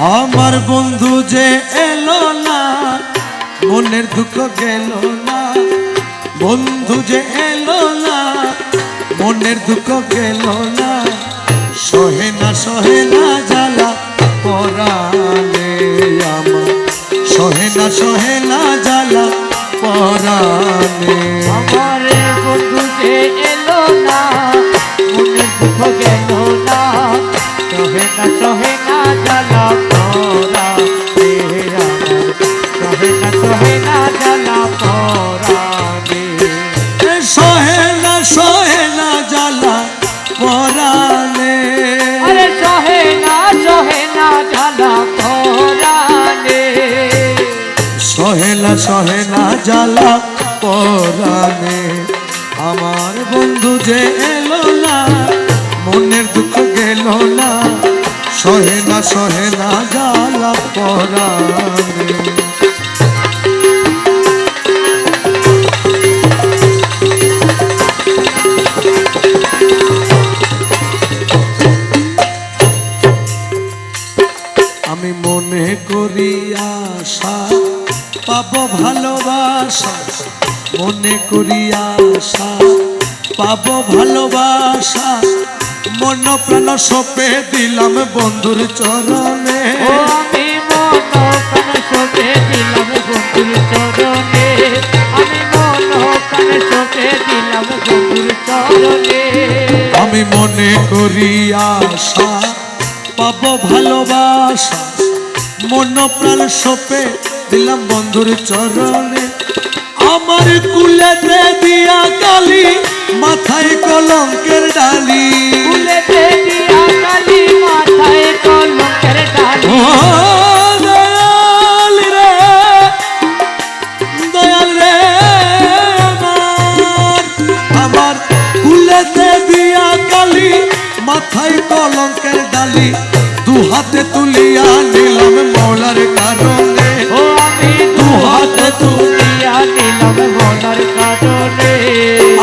আমার বন্ধু যে এলো না, মনের দুঃখ গেল না। বন্ধু যে এলো না, মনের দুঃখ গেল না। সহে না সহে না জ্বালা পরালে আমার। সহে না সহে না জ্বালা পরালে সহে না সহে না জ্বালা পরা সহে না সহে না জ্বালা পরালে। আরে সহে না সহে না জ্বালা পরা সহে না সহে না জ্বালা পরানে আমার বন্ধু যে এলো না মনের দুঃখ গেল না। সহে না সহে না জ্বালা পাবো ভালোবাসা মনে করি আশা। পাবো ভালোবাসা মন প্রাণ সপে দিলাম বন্ধুর চরণে। ও আমি মন প্রাণ সপে দিলাম বন্ধুর চরণে। আমি মন প্রাণ সপে দিলাম বন্ধুর চরণে। আমি মনে করি আশা পাবো ভালোবাসা মন প্রাণ সপে দিলাম বন্ধুর চরণে। আমার কুলেতে দিয়া কালি মাথায় কলঙ্কের ডালি। ফুলেতে দিয়া কালি মাথায় কলঙ্কের ডালি। কুলেতে কালি মাথায় কলঙ্কের ডালি।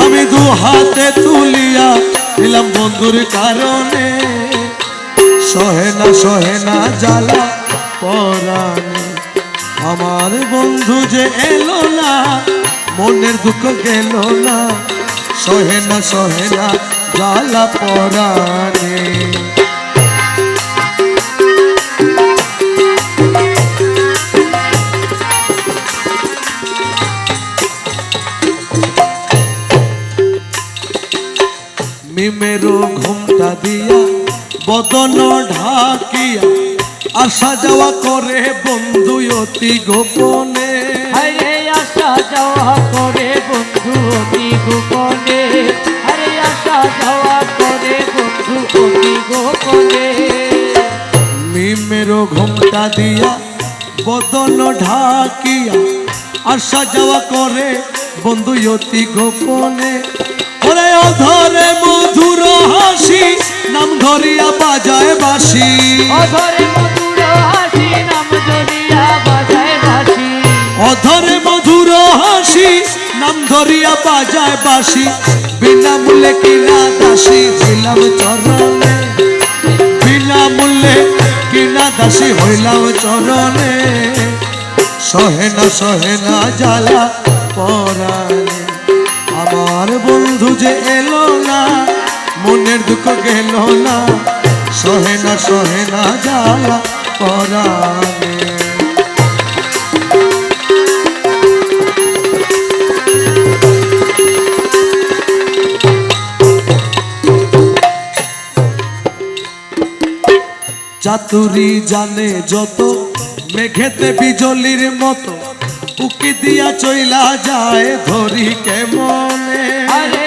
আমি দু হাতে তুলিয়া নিলাম বন্ধুর কারণে। সহে না জ্বালা পরাণে। আমার বন্ধু যে এলো না, মনের দুঃখ গেল না। সহে না সহে না জ্বালা পরাণে। মিমেরো ঘুমটা দিয়া বদন ঢাকিয়া আসা যাওয়া করে বন্ধু অতি গোপনে। আরে আসা যাওয়া করে বন্ধু অতি গোপনে। আরে আসা যাওয়া করে বন্ধু অতি গোপনে। মিমেরো ঘুমটা দিয়া বদন ঢাকিয়া আসা যাওয়া করে বন্ধু অতি গোপনে। ওরে অধরে হাসি নাম ধরিয়া বাজায় বাসি অধরে মধুর হাসি নাম জড়িয়া বাজায় বাসি অধরে মধুর হাসি নাম ধরিয়া বাজায় বাসি বিনামূল্যে কিনা দাসী হইলাম চরণে। বিনামূল্যে কিনা দাসী হইলাম চরণে। সহে না সহে না জ্বালা পরাণে। আমার বন্ধু যে এলো না মনের দুঃখ গেল না, সহে না সহে না জ্বালা পরাণে চাতুরি জানে যত, মেঘেতে বিজলির মতো, উকি দিয়া চইলা যায় ধরি কেমনে? আরে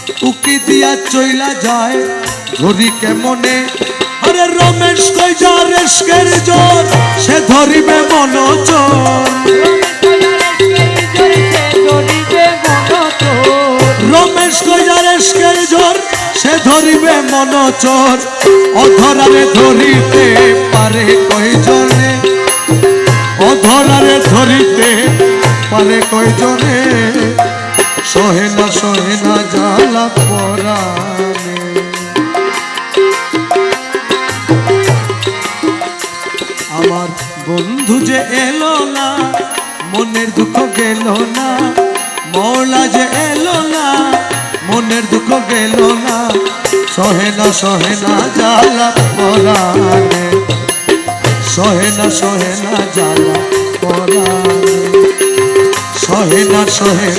উকি দিয়া চইলা যায়। ধরি কেমনে? আরে রমেশ কই যার এসকের জোর, সে ধরিবে মনোচর রমেশ কই যার এসকের জোর, সে ধরিবে মনোচর অধরারে ধরিতে পারে কয়জনে? অধরারে ধরিতে পারে কয়জনে? সহে না সহে না আমার বন্ধু যে এলো না, মনের দুঃখ গেল না মৌলা যে এলো না, মনের দুঃখ গেল না, সহে না সহে না জ্বালা পরাণে সহে না সহে না জ্বালা পরাণে সহে না, সহে